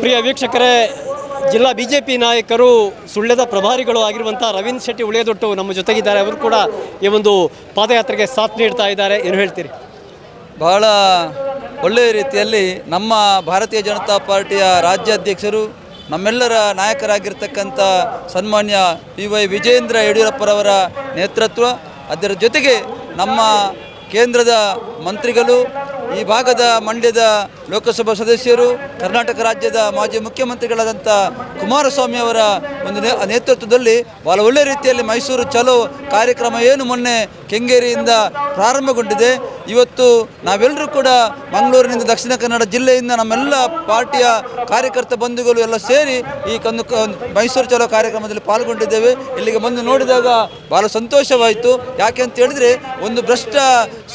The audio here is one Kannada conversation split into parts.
ಪ್ರಿಯ ವೀಕ್ಷಕರೇ, ಜಿಲ್ಲಾ ಬಿ ಜೆ ಪಿ ನಾಯಕರು ಸುಳ್ಯದ ಪ್ರಭಾರಿಗಳು ಆಗಿರುವಂಥ ರವೀಂದ್ರ ಶೆಟ್ಟಿ ಉಳಿಯದೊಟ್ಟು ನಮ್ಮ ಜೊತೆಗಿದ್ದಾರೆ. ಅವರು ಕೂಡ ಈ ಒಂದು ಪಾದಯಾತ್ರೆಗೆ ಸಾಥ್ ನೀಡ್ತಾ ಇದ್ದಾರೆ. ಏನು ಹೇಳ್ತೀರಿ? ಬಹಳ ಒಳ್ಳೆಯ ರೀತಿಯಲ್ಲಿ ನಮ್ಮ ಭಾರತೀಯ ಜನತಾ ಪಾರ್ಟಿಯ ರಾಜ್ಯಾಧ್ಯಕ್ಷರು, ನಮ್ಮೆಲ್ಲರ ನಾಯಕರಾಗಿರ್ತಕ್ಕಂಥ ಸನ್ಮಾನ್ಯ ಪಿ ವೈ ವಿಜೇಂದ್ರ ಯಡಿಯೂರಪ್ಪರವರ ನೇತೃತ್ವ, ಅದರ ಜೊತೆಗೆ ನಮ್ಮ ಕೇಂದ್ರದ ಮಂತ್ರಿಗಳು ಈ ಭಾಗದ ಮಂಡ್ಯದ ಲೋಕಸಭಾ ಸದಸ್ಯರು, ಕರ್ನಾಟಕ ರಾಜ್ಯದ ಮಾಜಿ ಮುಖ್ಯಮಂತ್ರಿಗಳಾದಂಥ ಕುಮಾರಸ್ವಾಮಿ ಅವರ ಒಂದು ನೇತೃತ್ವದಲ್ಲಿ ಬಹಳ ಒಳ್ಳೆಯ ರೀತಿಯಲ್ಲಿ ಮೈಸೂರು ಚಲೋ ಕಾರ್ಯಕ್ರಮ ಏನು ಮೊನ್ನೆ ಕೆಂಗೇರಿಯಿಂದ ಪ್ರಾರಂಭಗೊಂಡಿದೆ. ಇವತ್ತು ನಾವೆಲ್ಲರೂ ಕೂಡ ಮಂಗಳೂರಿನಿಂದ ದಕ್ಷಿಣ ಕನ್ನಡ ಜಿಲ್ಲೆಯಿಂದ ನಮ್ಮೆಲ್ಲ ಪಾರ್ಟಿಯ ಕಾರ್ಯಕರ್ತ ಬಂಧುಗಳು ಎಲ್ಲ ಸೇರಿ ಈ ಕಂದು ಮೈಸೂರು ಚಲೋ ಕಾರ್ಯಕ್ರಮದಲ್ಲಿ ಪಾಲ್ಗೊಂಡಿದ್ದೇವೆ. ಇಲ್ಲಿಗೆ ಬಂದು ನೋಡಿದಾಗ ಭಾಳ ಸಂತೋಷವಾಯಿತು. ಯಾಕೆ ಅಂತ ಹೇಳಿದ್ರೆ ಒಂದು ಭ್ರಷ್ಟ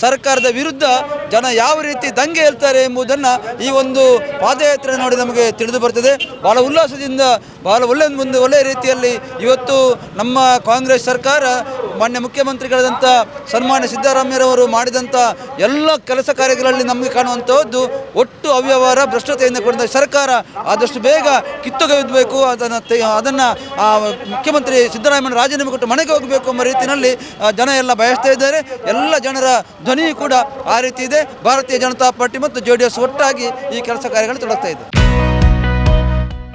ಸರ್ಕಾರದ ವಿರುದ್ಧ ಜನ ಯಾವ ರೀತಿ ದಂಗೆ ಹೇಳ್ತಾರೆ ಎಂಬುದನ್ನು ಈ ಒಂದು ಪಾದಯಾತ್ರೆ ನೋಡಿ ನಮಗೆ ತಿಳಿದು ಬರ್ತದೆ. ಭಾಳ ಉಲ್ಲಾಸದಿಂದ ಭಾಳ ಒಳ್ಳೆ, ಒಂದು ಒಳ್ಳೆಯ ರೀತಿಯಲ್ಲಿ ಇವತ್ತು ನಮ್ಮ ಕಾಂಗ್ರೆಸ್ ಸರ್ಕಾರ ಮಾನ್ಯ ಮುಖ್ಯಮಂತ್ರಿಗಳಾದಂಥ ಸನ್ಮಾನ್ಯ ಸಿದ್ದರಾಮಯ್ಯರವರು ಮಾಡಿದಂಥ ಎಲ್ಲ ಕೆಲಸ ಕಾರ್ಯಗಳಲ್ಲಿ ನಮಗೆ ಕಾಣುವಂಥದ್ದು ಒಟ್ಟು ಅವ್ಯವಹಾರ, ಭ್ರಷ್ಟತೆಯಿಂದ ಕೂಡಿದ ಸರ್ಕಾರ ಆದಷ್ಟು ಬೇಗ ಕಿತ್ತೊಗೆಯಬೇಕು ಅದನ್ನು ಅದನ್ನು ಮುಖ್ಯಮಂತ್ರಿ ಸಿದ್ದರಾಮಯ್ಯ ರಾಜೀನಾಮೆ ಕೊಟ್ಟು ಮನೆಗೆ ಹೋಗಬೇಕು ಎಂಬ ರೀತಿಯಲ್ಲಿ ಜನ ಎಲ್ಲ ಬಯಸ್ತಾ ಇದ್ದಾರೆ. ಎಲ್ಲ ಜನರ ಧ್ವನಿ ಕೂಡ ಆ ರೀತಿ ಇದೆ. ಭಾರತೀಯ ಜನತಾ ಪಾರ್ಟಿ ಮತ್ತು ಜೆ ಒಟ್ಟಾಗಿ ಈ ಕೆಲಸ ಕಾರ್ಯಗಳು ತೊಡಗ್ತಾ ಇದೆ.